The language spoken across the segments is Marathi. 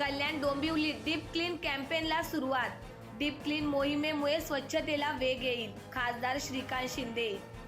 कल्याण डोंबिवली डीप क्लीन कॅम्पेनला सुरुवात. डीप क्लीन मोहिमेमुळे स्वच्छतेला वेग येईल. खासदार श्रीकांत शिंदे.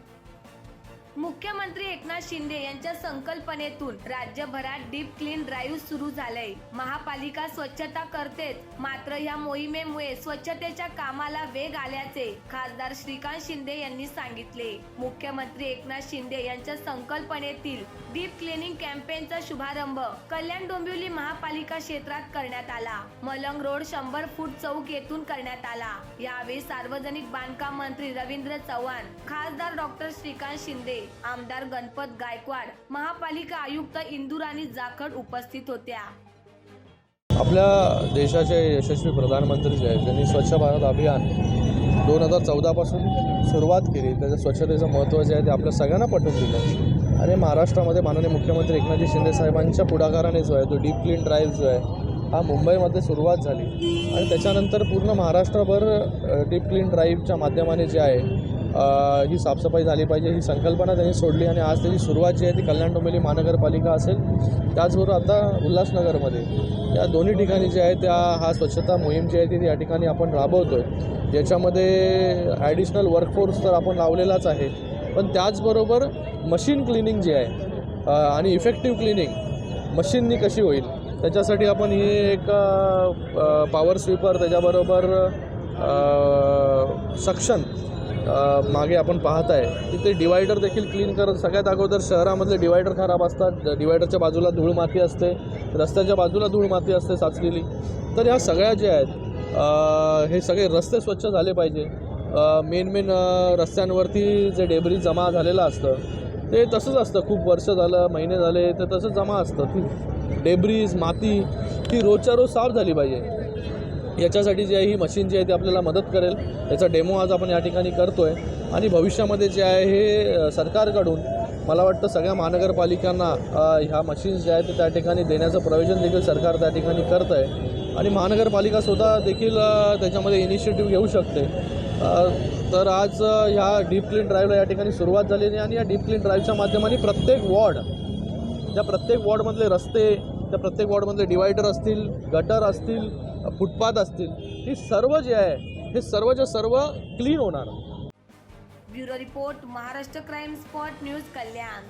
मुख्यमंत्री एकनाथ शिंदे यांच्या संकल्पनेतून राज्यभरात डीप क्लीन ड्राईव्ह सुरू झालंय. महापालिका स्वच्छता करतेच मात्र या मोहिमेमुळे स्वच्छतेच्या कामाला वेग आल्याचे खासदार श्रीकांत शिंदे यांनी सांगितले. मुख्यमंत्री एकनाथ शिंदे यांच्या संकल्पनेतील डीप क्लिनिंग कॅम्पेनचा शुभारंभ कल्याण डोंबिवली महापालिका क्षेत्रात करण्यात आला. मलंग रोड शंभर फूट चौक येथून करण्यात आला. यावेळी सार्वजनिक बांधकाम मंत्री रवींद्र चव्हाण खासदार डॉक्टर श्रीकांत शिंदे आमदार गणपत गायकवाड महापालिका आयुक्त इंदुराणी जाखड उपस्थित होत्या. आपल्या देशाचे यशस्वी प्रधानमंत्री जे आहेत त्यांनी स्वच्छ भारत अभियान दोन हजार चौदापासून सुरुवात केली. त्याचं स्वच्छतेचं महत्त्व जे आहे ते आपल्या सगळ्यांना पटवून दिलं. आणि महाराष्ट्रामध्ये माननीय मुख्यमंत्री एकनाथजी शिंदे साहेबांच्या पुढाकाराने जो आहे तो डीप क्लीन ड्राईव्ह जो आहे हा मुंबईमध्ये सुरुवात झाली. आणि त्याच्यानंतर पूर्ण महाराष्ट्रभर डीप क्लीन ड्राईव्हच्या माध्यमाने जे आहे ही साफसफाई झाली पाहिजे ही संकल्पना त्यांनी सोडली आणि आज त्याची सुरुवात जी आहे ती कल्याण डोंबिवली महानगरपालिका असेल त्याचबरोबर आता उल्हासनगरमध्ये या दोन्ही ठिकाणी जे आहे त्या हा स्वच्छता मोहीम जी आहे ती या ठिकाणी आपण राबवतो आहे ज्याच्यामध्ये ॲडिशनल वर्कफोर्स तर आपण लावलेलाच आहे पण त्याचबरोबर मशीन क्लिनिंग जे आहे आणि इफेक्टिव्ह क्लिनिंग मशीननी कशी होईल त्याच्यासाठी आपण ही एक पॉवर स्वीपर त्याच्याबरोबर सक्शन मागे आपण पाहत आहे की ते डिवायडर देखील क्लीन करत सगळ्यात अगोदर शहरामधले डिवायडर खराब असतात. डिवायडरच्या बाजूला धूळ माती असते रस्त्याच्या बाजूला धूळ माती असते साचलेली. तर ह्या सगळ्या ज्या आहेत हे सगळे रस्ते स्वच्छ झाले पाहिजे. मेन मेन रस्त्यांवरती जे डेबरी जमा झालेलं असतं ते तसंच असतं. खूप वर्ष झालं महिने झाले तर तसंच जमा असतं. ती डेब्रीज माती ती रोजच्या रोज साफ झाली पाहिजे. याच्यासाठी जी आहे ही मशीन जी आहे ती आपल्याला मदत करेल. याचा डेमो आज आपण या ठिकाणी करतो आहे आणि भविष्यामध्ये जे आहे हे सरकारकडून मला वाटतं सगळ्या महानगरपालिकांना ह्या मशीन्स ज्या आहेत ते त्या ठिकाणी देण्याचं प्रयोजन देखील सरकार त्या ठिकाणी करत आहे आणि महानगरपालिका स्वतः देखील त्याच्यामध्ये इनिशिएटिव्ह घेऊ शकते. तर आज ह्या डीप क्लीन ड्राईव्हला या ठिकाणी सुरुवात झालेली आहे. आणि या डीप क्लीन ड्राईव्हच्या माध्यमाने प्रत्येक वॉर्ड त्या प्रत्येक वॉर्डमधले रस्ते त्या प्रत्येक वॉर्डमधले डिवायडर असतील गटर असतील फुटपाथ असतील ही सर्व जे आहे हे सर्वच्या सर्व क्लीन होणार. Bureau report Maharashtra crime spot news Kalyan.